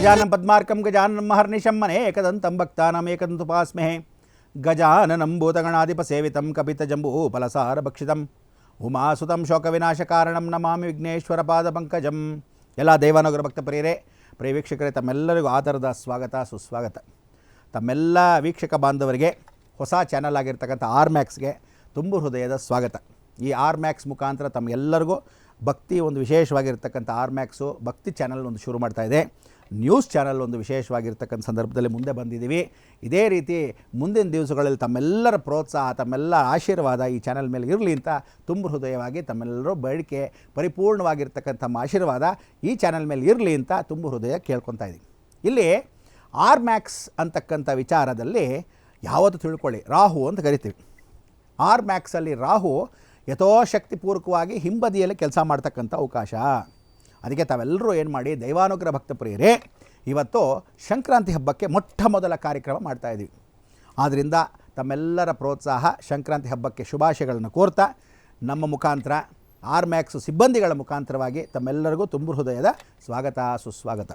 ಗಜಾನನ ಪದ್ಮಾರ್ಕಂ ಗಜಾನನ ಮಹರ್ನಿಶಂ ಮನೆ ಏಕದಂತಂ ಭಕ್ತಾನಾಂ ಏಕದಂತುಪಾಸ್ಮಹೆ ಗಜಾನನಂ ಭೂತಗಣಾಧಿಪ ಸೇವಿತಂ ಕಪಿತ ಜಂಬೂ ಫಲಸಾರ ಭಕ್ಷಿತಂ ಉಮಾಸುತಂ ಶೋಕವಿನಾಶಕಾರಣಂ ನಮಾಮಿ ವಿಘ್ನೇಶ್ವರ ಪಾದ ಪಂಕಜಂ ಎಲ್ಲ ದೇವಾನಗರ ಭಕ್ತ ಪ್ರಿಯರೇ ಪ್ರಿಯ ವೀಕ್ಷಕರೇ ತಮ್ಮೆಲ್ಲರಿಗೂ ಆಧಾರದ ಸ್ವಾಗತ ಸುಸ್ವಾಗತ ತಮ್ಮೆಲ್ಲ ವೀಕ್ಷಕ ಬಾಂಧವರಿಗೆ ಹೊಸ ಚಾನಲ್ ಆಗಿರ್ತಕ್ಕಂಥ ಆರ್ ಮ್ಯಾಕ್ಸ್ಗೆ ತುಂಬು ಹೃದಯದ ಸ್ವಾಗತ ಈ ಆರ್ ಮ್ಯಾಕ್ಸ್ ಮುಖಾಂತರ ತಮ್ಮೆಲ್ಲರಿಗೂ ಭಕ್ತಿ ಒಂದು ವಿಶೇಷವಾಗಿರ್ತಕ್ಕಂಥ ಆರ್ ಮ್ಯಾಕ್ಸು ಭಕ್ತಿ ಚಾನಲ್ ಒಂದು ಶುರು ಮಾಡ್ತಾ ಇದೆ ನ್ಯೂಸ್ ಚಾನಲ್ ಒಂದು ವಿಶೇಷವಾಗಿರ್ತಕ್ಕಂಥ ಸಂದರ್ಭದಲ್ಲಿ ಮುಂದೆ ಬಂದಿದ್ದೀವಿ. ಇದೇ ರೀತಿ ಮುಂದಿನ ದಿವಸಗಳಲ್ಲಿ ತಮ್ಮೆಲ್ಲರ ಪ್ರೋತ್ಸಾಹ, ತಮ್ಮೆಲ್ಲ ಆಶೀರ್ವಾದ ಈ ಚಾನಲ್ ಮೇಲೆ ಇರಲಿ ಅಂತ ತುಂಬ ಹೃದಯವಾಗಿ ತಮ್ಮೆಲ್ಲರೂ ಬೇಡಿಕೆ, ಪರಿಪೂರ್ಣವಾಗಿರ್ತಕ್ಕಂಥ ತಮ್ಮ ಆಶೀರ್ವಾದ ಈ ಚಾನಲ್ ಮೇಲೆ ಇರಲಿ ಅಂತ ತುಂಬ ಹೃದಯ ಕೇಳ್ಕೊತಾ ಇದ್ದೀನಿ. ಇಲ್ಲಿ ಆರ್ ಮ್ಯಾಕ್ಸ್ ಅಂತಕ್ಕಂಥ ವಿಚಾರದಲ್ಲಿ ಯಾವತ್ತು ತಿಳ್ಕೊಳ್ಳಿ, ರಾಹು ಅಂತ ಕರಿತೀವಿ. ಆರ್ ಮ್ಯಾಕ್ಸಲ್ಲಿ ರಾಹು ಯಥೋಶಕ್ತಿಪೂರ್ವಕವಾಗಿ ಹಿಂಬದಿಯಲ್ಲಿ ಕೆಲಸ ಮಾಡ್ತಕ್ಕಂಥ ಅವಕಾಶ. ಅದಕ್ಕೆ ತಾವೆಲ್ಲರೂ ಏನು ಮಾಡಿ, ದೈವಾನುಗ್ರಹ ಭಕ್ತ ಪ್ರಿಯರೇ, ಇವತ್ತು ಸಂಕ್ರಾಂತಿ ಹಬ್ಬಕ್ಕೆ ಮೊಟ್ಟ ಮೊದಲ ಕಾರ್ಯಕ್ರಮ ಮಾಡ್ತಾ ಇದ್ದೀವಿ ಆದ್ದರಿಂದ ತಮ್ಮೆಲ್ಲರ ಪ್ರೋತ್ಸಾಹ ಸಂಕ್ರಾಂತಿ ಹಬ್ಬಕ್ಕೆ ಶುಭಾಶಯಗಳನ್ನು ಕೋರ್ತಾ, ನಮ್ಮ ಮುಖಾಂತರ ಆರ್ ಮ್ಯಾಕ್ಸ್ ಸಿಬ್ಬಂದಿಗಳ ಮುಖಾಂತರವಾಗಿ ತಮ್ಮೆಲ್ಲರಿಗೂ ತುಂಬು ಹೃದಯದ ಸ್ವಾಗತ, ಸುಸ್ವಾಗತ.